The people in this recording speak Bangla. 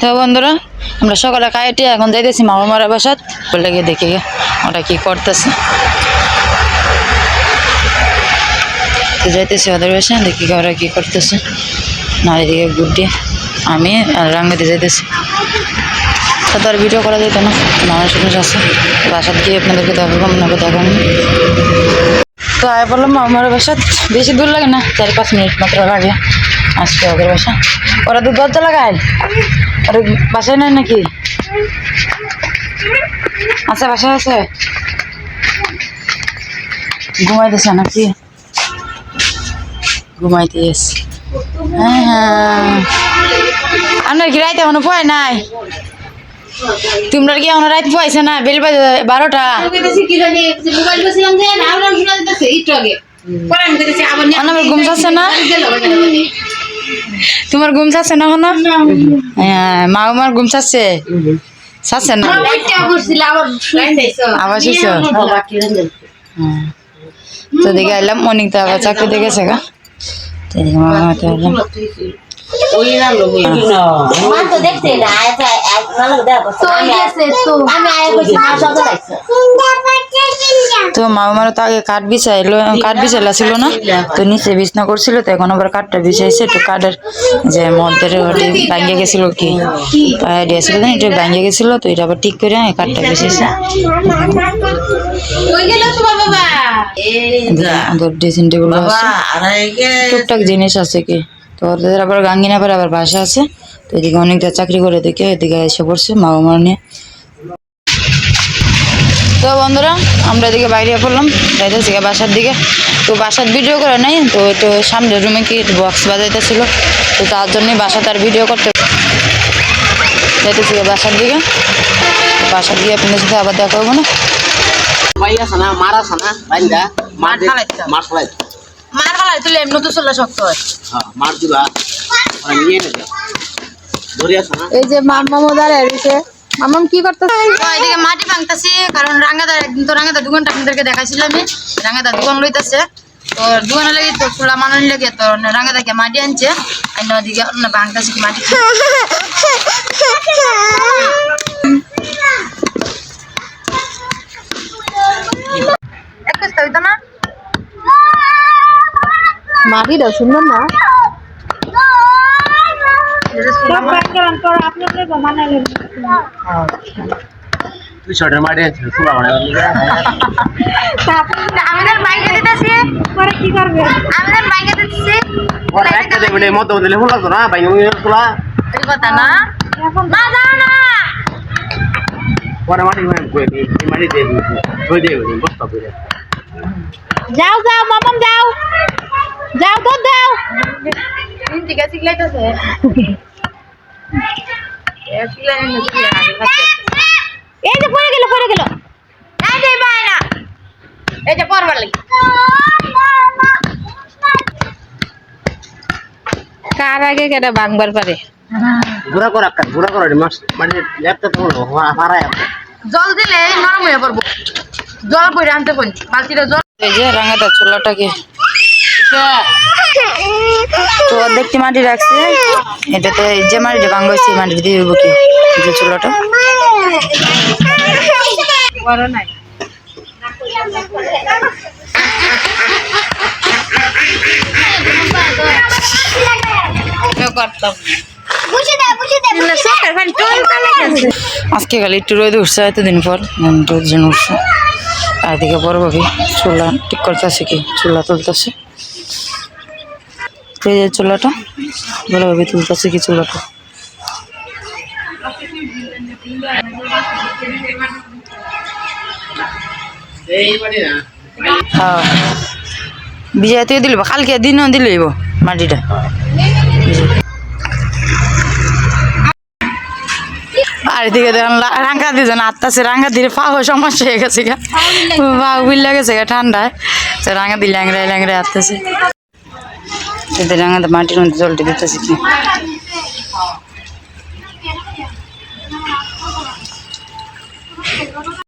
তো বন্ধুরা, আমরা সকালে খাইটি এখন যাইতেছি মামা মারা বাসাত। বলে গিয়ে দেখি ওটা কি করতেছে। তো যাইতেছি ওদের বাসা দেখি ওরা কি করতেছে। না এদিকে গুড্ডি, আমি আর রাঙ্গাতে যাইতেছি। তো তার ভিডিও করা যেত না মানুষ আছে বাসাত গিয়ে আপনাদেরকে দেখাবো, আপনাকে দেখাবো। তো আয় বললাম আমার বাসা বেশি দূর লাগে না, চার পাঁচ মিনিট মাত্র লাগে। আসতে ওদের বাসা। ওরা তো দরজা লাগায়? ওরা বাসায় নাই নাকি? আছে বাসায় আছে। ঘুমাইতেছে নাকি? ঘুমাইতে এসে হ্যাঁ হ্যাঁ। আপনার কি রাইতে এখনও পয় নাই? তোমরা কি এখনও না? বেল বাজে বারোটা। আমার ঘুম যাচ্ছে না? তোমার ঘুম চাচ্ছে না এখনও? হ্যাঁ মা আমার ঘুম চাচ্ছে চাচ্ছে না? আবার। তো দেখে এলাম অনেক তো আবার চাকরি দেখেছে গা। তো দেখে মামা তো মামার তো আগে কাঠ বিছাইলো কাঠ বিছাইলা ছিল না? তো নিচে বিছনা করছিল তো এখন আবার কাঠটা বিছাইছে তো কাঠের যে মধ্যের ভাঙ্গে গেছিল কি আইডিয়া ছিল না এটা ভাঙ্গে গেছিল তো এটা আবার ঠিক করে কাঠটা বিছাইছে। ড্রেসিং টেবিল টুকটাক জিনিস আছে কি? তো ওদের আবার গাঙ্গিনা পারে আবার বাসা আছে। তো এদিকে অনেকটা চাকরি করে দেখে এদিকে এসে পড়ছে মা বাবা নিয়ে। তো বন্ধুরা আমরা এদিকে বাইরে পড়লাম। যাইতেছি গিয়ে বাসার দিকে। তো বাসার ভিডিও করে নাই তো একটু সামনের রুমে কি বক্স বাজাইতেছিল। তো তার জন্যই বাসা তার ভিডিও করতে যাইতেছি গিয়ে বাসার দিকে। বাসার দিকে আপনাদের সাথে আবার দেখা হব না। মাইয়া সানা মারা সানা মার মার খালাই তুলে এমনি তো চলে শক্ত হয়। হ্যাঁ মার দিবা। আর নিয়ে নেবে। এই যে মাম্মা মোদার এরিছে মাম্মাম কি করতেছে? এদিকে মাটি ভাঙতেছি কারণ রাঙ্গাদা একদিন তো রাঙ্গাদা দোকানটা আপনাদেরকে দেখাইছিলাম আমি। রাঙ্গাদা দোকান লইতেছে। তো দোকানে লাগি তো চুলা মানুষ লেগে তো রাঙ্গাদাকে মাটি আনছে। আর ওদিকে ভাঙতেছি কি মাটি। একটা হইতো না? মাটিটা সুন্দর না তুই শর্টের মারি আছে সুলা মানে আমাদের বাইকে দিতেছি পরে কি করবে আমাদের বাইকে দিতেছি ওরা একটা দেবে না মত দিলে ফুলা তো না ভাই ওই ফুলা এই কথা না না যাও না পরে মাটি মানে কই এই মাটি দিয়ে কই দিয়ে বস্তা করে যাও যাও মাম্মাম যাও দাও ঠিক আছে শিখলাইতেছে এই যে পড়ে গেল পড়ে গেল। এই যে পায় না। এই যে পরবার লাগি। কার আগে কেটা ভাঙবার পারে? ঘোরা করা কাট ঘোরা করা মাছ মানে ল্যাপটা তো হারায় জল দিলে নরম হয়ে পড়ব। জল করে আনতে কোন বালতিটা জল এই যে রাঙাটা চুলাটাকে। তো দেখতে মাটি রাখছে। এটাতে যে মাটিটা ভাঙ্গা হয়েছে মাটি দিয়ে দেবো কি? যে চুলাটা। আজকে খালি একটু রোদ উঠছে, এতদিন পর। রোদ যেন উঠছে। আর দিকে বড় ভাবি চুলা ঠিক করতেছে কি? চুলা তুলতেছে। যে চুলাটা। বড় ভাবি তুলতেছে কি চুলাটা। হ্যাঁ। বিজাতেও দিলব কালকে দিনও দিলইব মাটিটা। আর এদিকে দেখুন রাঙ্গা দিয়ে আত্মাছে রাঙ্গা দিয়ে পাও সমস্যা হয়ে গেছে গা। পা বুঝলে গেছে গা ঠান্ডায়। তো রাঙ্গা দিয়ে ল্যাংড়ায় ল্যাংড়ায় আত্মাছে রাঙ্গাতে মাটির মধ্যে জলটি দিতেছে কি?